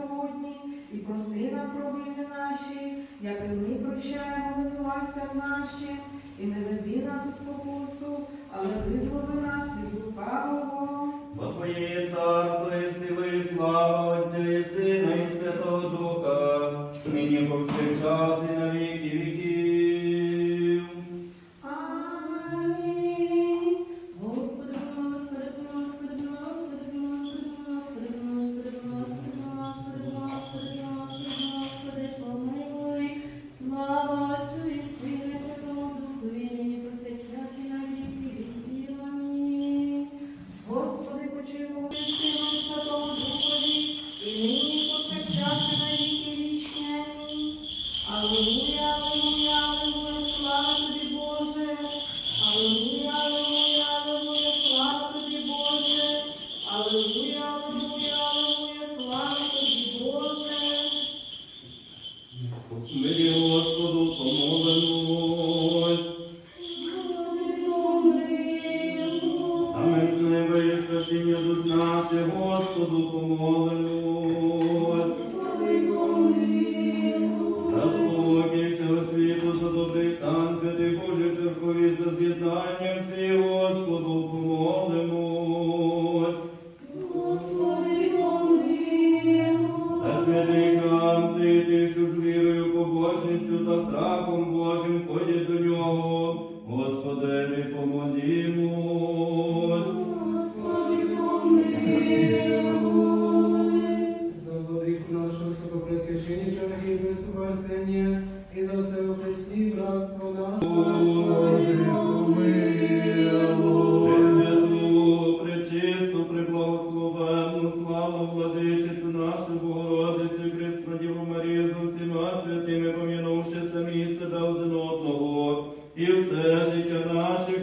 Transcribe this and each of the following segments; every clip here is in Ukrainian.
сьогодні, і прости нам провини наші, як і ми прощаємо винуватцям нашим, і не веди нас у спокусу, але ви Аллилуйя, аллилуйя, аллилуйя, слава тобі, Боже. Аллилуйя, аллилуйя, аллилуйя, слава тобі, Боже. Аллилуйя, аллилуйя, аллилуйя, слава тобі, Боже. Господу помолимось. Саме з неба і спасіння Господу помолимось. одного, і все життя наше.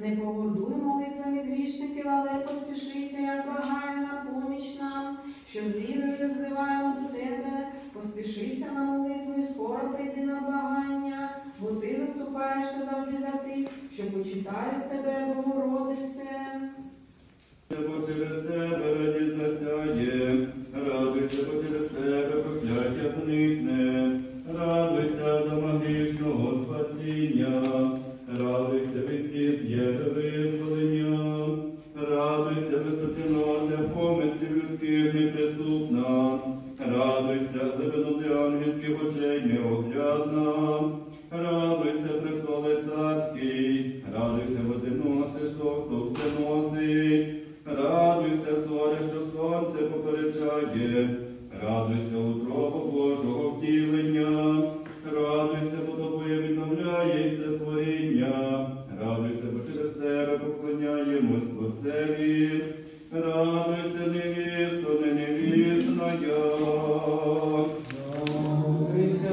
Не погордуй молитвами грішників, але поспішися, як благає на поміч нам, що з вірою взиваємо до тебе, поспішися на молитву і скоро прийди на благання, бо ти заступаєшся завжди за тих, що почитають тебе, Богородице. радуйся, височина для помислів людських неприступна, радуйся, глибину для ангельських очей неоглядна, радуйся, престоле царський, радуйся, води носи, що хто все носить, радуйся, зоре, що сонце попереджає, радуйся, утробу Божого втілення, радуйся, водо.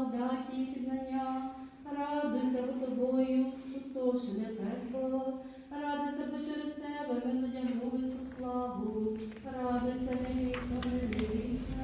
Благодаті і пізнання, радуйся бо тобою, спустошене пекло, радуйся, бо через тебе ми задягнулися в славу, радуйся, невісно, невісна.